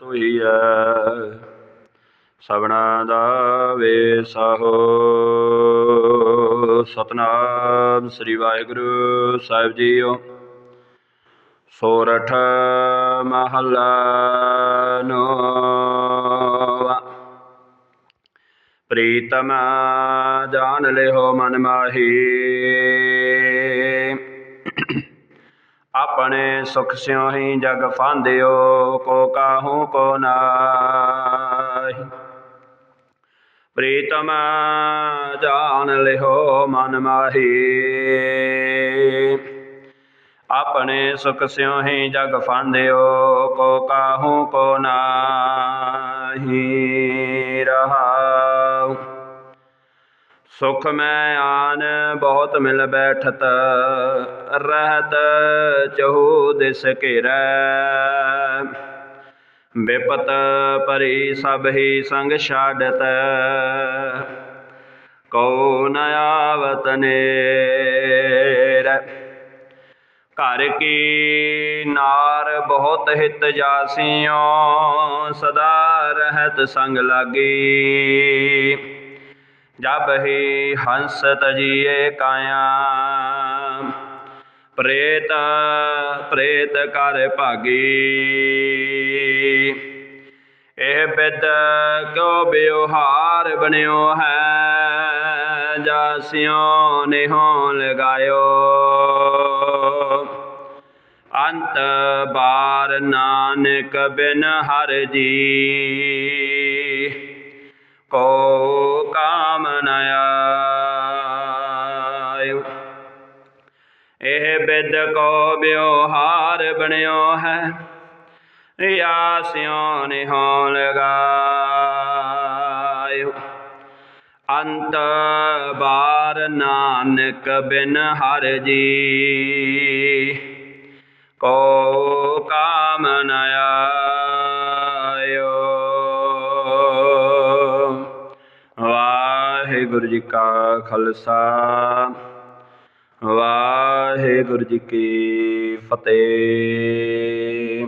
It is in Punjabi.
ਸੋਈਐ ਸਭਨਾ ਦਾ ਵੇਸਾਹੋ ਸਤਨਾਮ ਸ੍ਰੀ ਵਾਹਿਗੁਰੂ ਸਾਹਿਬ ਜੀਓ। ਸੋਰਠ ਮਹੱਲਾ ਨੋਵਾ। ਪ੍ਰੀਤਮ ਜਾਣ ਲਿਓ ਮਨ ਮਾਹੀ। ਆਪਣੇ ਸੁਖ ਸਿਉ ਹੀ ਜਗ ਫਾਂਦਿਓ, ਕੋ ਕਾਹੂ, ਕੋ ਨਾਹੀ। ਪ੍ਰੀਤਮ ਜਾਣ ਲਿਓ ਮਨ ਮਾਹੀ। ਆਪਣੇ ਸੁਖ ਸਿਉ ਹੀ ਜਗ ਫਾਂਦਿਓ, ਕੋ ਕਾਹੂ, ਕੋ ਨਾਹੀ। ਰਹਾਉ ਸੁਖ ਮੈਂ ਆਨ ਬਹੁਤ ਮਿਲ ਬੈਠਤ, ਰਹਿਤ ਚਹੂ ਦਿਸ ਘੇਰੈ। ਬਿਪਤ ਪਰੀ ਸਭ ਹੀ ਸੰਗ ਛਾੜਤ ਕਉ ਨ ਆਵਤ ਨੇਰ। ਘਰ ਕੀ ਨਾਰ ਬਹੁਤ ਹਿਤ ਜਾਸੀਓ, ਸਦਾ ਰਹਤ ਸੰਗ ਲਾਗੀ। ਜਬ ਹੀ ਹੰਸ ਤਜੀਏ ਕਾਇਆ। ਪ੍ਰੇਤ ਪ੍ਰੇਤ ਕਰ ਭਾਗੀ। ਇਹ ਬਿਦ ਕਿਉ ਬਿਵਹਾਰ ਬਣਿਓ ਹੈ? ਜਾਸਿਓ ਨਿਹੋ ਲਗਾਇਓ। ਅੰਤ ਬਾਰ ਨਾਨਕ ਬਿਨ ਹਰ ਜੀ ਇਹ ਬਿਦ ਕੋ ਬਿਵਹਾਰ ਬਣਿਓ ਹੈ ਆਸਿਓ ਨਿਹੋ ਲਗਾਇਓ। ਅੰਤ ਬਾਰ ਨਾਨਕ ਬਿਨ ਹਰ ਜੀ, ਕੋ ਕਾਮ ਨ ਆਇਓ। ਵਾਹਿਗੁਰੂ ਜੀ ਕਾ ਖਾਲਸਾ ਵਾਹਿਗੁਰੂ ਜੀ ਕੀ ਫਤਿਹ।